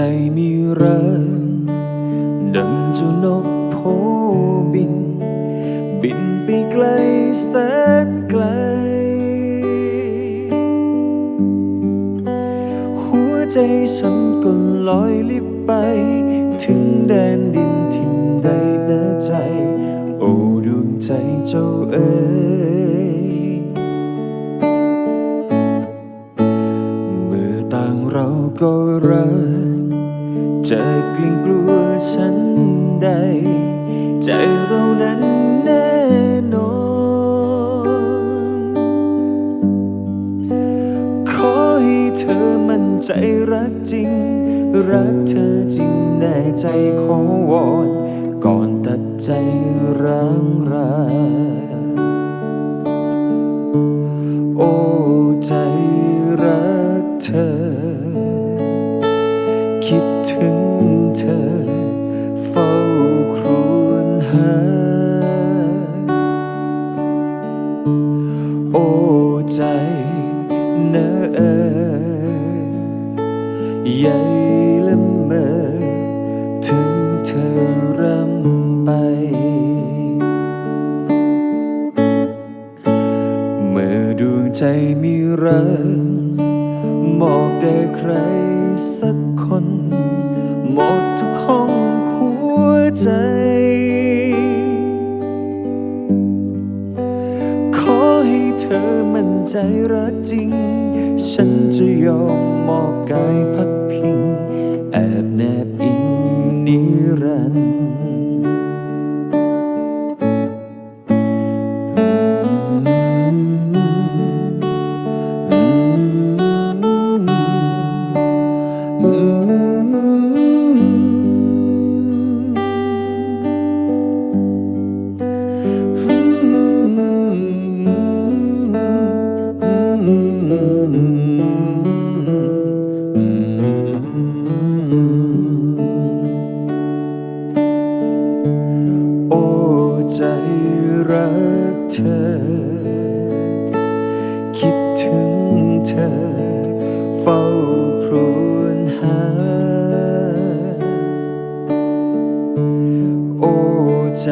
ใจมีรักดังจ้านกโพบิน บินไปไกลแสนไกล หัวใจฉันก็ลอยลิบไป ถึงแดนดินที่ใดน้าใจ โอ้ดวงใจเจ้าเอ๋ยเมื่อต่างเราก็รัก จะกลียงกลัวฉันใด ใจเรานั้นแน่นอน ขอให้เธอมั่นใจรักจริง รักเธอจริงแน่ใจขอวอนก่อนตัดใจร้างราโอ้ใจรักเธอ คิดถึงเธอ เฝ้าครวญหา โอ้ใจเนอเอ่ยใหญ่ละเมอถึงเธอรำไป เมื่อดวงใจมีรักมอบแด่ใครสัก ใจ ขอให้เธอมั่นใจรักจริง ฉันจะยอมมอบกายพักพิง แอบแนบอิงนิรันดร์ โอ้ใจรักเธอ คิดถึงเธอ เฝ้าครวญหา โอ้ใจ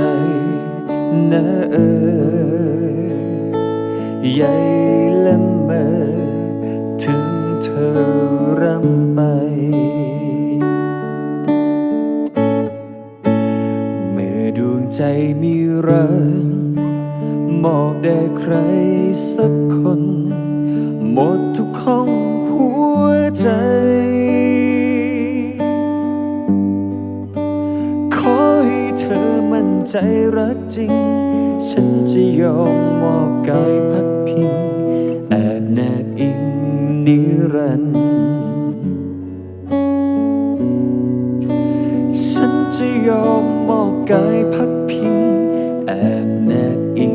นะเออใหญ่และเมอถึงเธอรำไป ใจมีรักมอบแด่ใครสักคน หมดทุกห้องหัวใจ ขอให้เธอมั่นใจรักจริง ฉันจะยอมมอบกายพักพิงแอบแนบอิงนิรันดร์ฉันจะยอมมอบกาย that